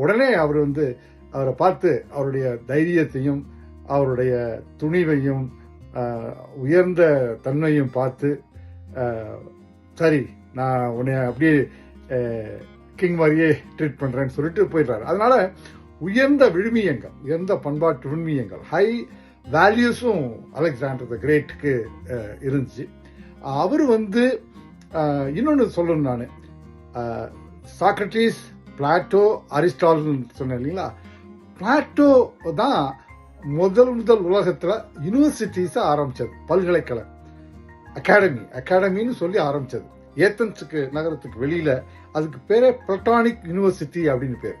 உடனே அவர் வந்து அவரை பார்த்து அவருடைய தைரியத்தையும் அவருடைய துணிவையும் உயர்ந்த தன்மையும் பார்த்து சரி நான் உன்னை அப்படியே கிங் மாதிரியே ட்ரீட் பண்ணுறேன்னு சொல்லிட்டு போயிடுறாரு. அதனால உயர்ந்த விழுமியங்கள் உயர்ந்த பண்பாட்டு விழுமியங்கள் ஹை வேல்யூஸும் அலெக்சாண்டர் த கிரேட்டுக்கு இருந்துச்சு. அவர் வந்து இன்னொன்று சொல்லணும் நான். சாக்ரட்டிஸ் பிளாட்டோ அரிஸ்டால்னு சொன்னேன் இல்லைங்களா? பிளாட்டோ தான் முதல் முதல் உலகத்தில் யூனிவர்சிட்டிஸை ஆரம்பித்தது பல்கலைக்கழகம். அகாடமி அகாடமின்னு சொல்லி ஆரம்பிச்சது. ஏத்தன்ஸுக்கு நகரத்துக்கு வெளியில் அதுக்கு பேரே பிளட்டானிக் யூனிவர்சிட்டி அப்படின்னு பேர்.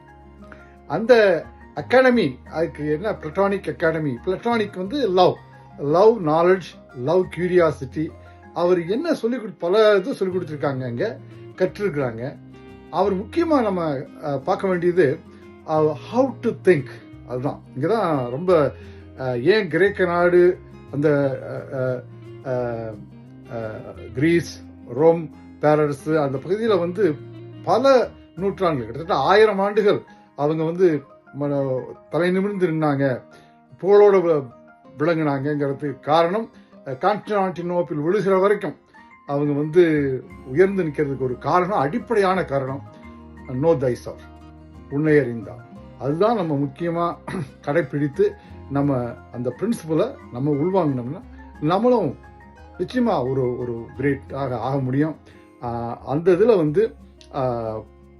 அந்த அகாடமி அதுக்கு என்ன பிளட்டானிக் அகாடமி பிளட்டானிக் வந்து love love knowledge love curiosity அவர் என்ன சொல்லி கொடு- பல இது சொல்லி கொடுத்துருக்காங்க அங்கே கற்றுருக்குறாங்க. அவர் முக்கியமாக நம்ம பார்க்க வேண்டியது ஹவு டு திங்க் அதுதான். இங்கே தான் ரொம்ப ஏன் கிரேக்க நாடு அந்த கிரீஸ் ரோம் பேரரசு அந்த பகுதியில் வந்து பல நூற்றாண்டுகள் கிட்டத்தட்ட ஆயிரம் ஆண்டுகள் அவங்க வந்து ம- தலை நிமிர்ந்து நின்னாங்க. புகழோடு விளங்கினாங்கிறதுக்கு விளங்குனாங்கங்கிறதுக்கு காரணம் கான்ஸ்டான்டினோப்பில் விழுகிற வரைக்கும். அவங்க வந்து உயர்ந்து நிற்கிறதுக்கு ஒரு காரணம் அடிப்படையான காரணம் நோ தைசார் உன்னை அறிந்தா. அதுதான் நம்ம முக்கியமாக கடைப்பிடித்து நம்ம அந்த பிரின்சிபலை நம்ம உள்வாங்கினோம்னா நம்மளும் நிச்சயமாக ஒரு ஒரு கிரேட் ஆக ஆக முடியும். அந்த இதில் வந்து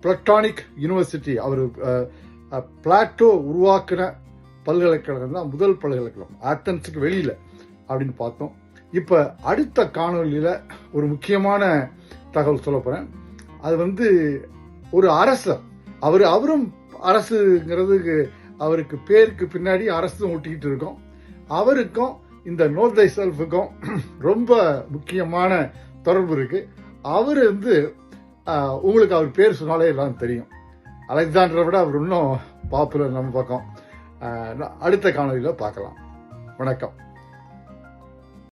பிளட்டானிக் யூனிவர்சிட்டி அவர் பிளாட்டோ உருவாக்கின பல்கலைக்கழகம் தான் முதல் பல்கலைக்கழகம். ஆத்தன்ஸுக்கு வெளியில் அப்படின்னு பார்த்தோம். இப்போ அடுத்த காணொளியில் ஒரு முக்கியமான தகவல் சொல்ல போறேன். அது வந்து ஒரு அரசர். அவர் அவரும் அரசுங்கிறதுக்கு அவருக்கு பேருக்கு பின்னாடி அரசும் ஊட்டிக்கிட்டு இருக்கோம். அவருக்கும் இந்த நோட் தை செல்ஃபுக்கும் ரொம்ப முக்கியமான தொடர்பு இருக்கு. அவர் வந்து உங்களுக்கு அவர் பேர் சொன்னாலே எல்லாம் தெரியும். அலெக்சாண்டரை விட அவர் இன்னும் பாப்புலர் நம்ம பக்கம். அடுத்த காணொலியில் பார்க்கலாம். வணக்கம்.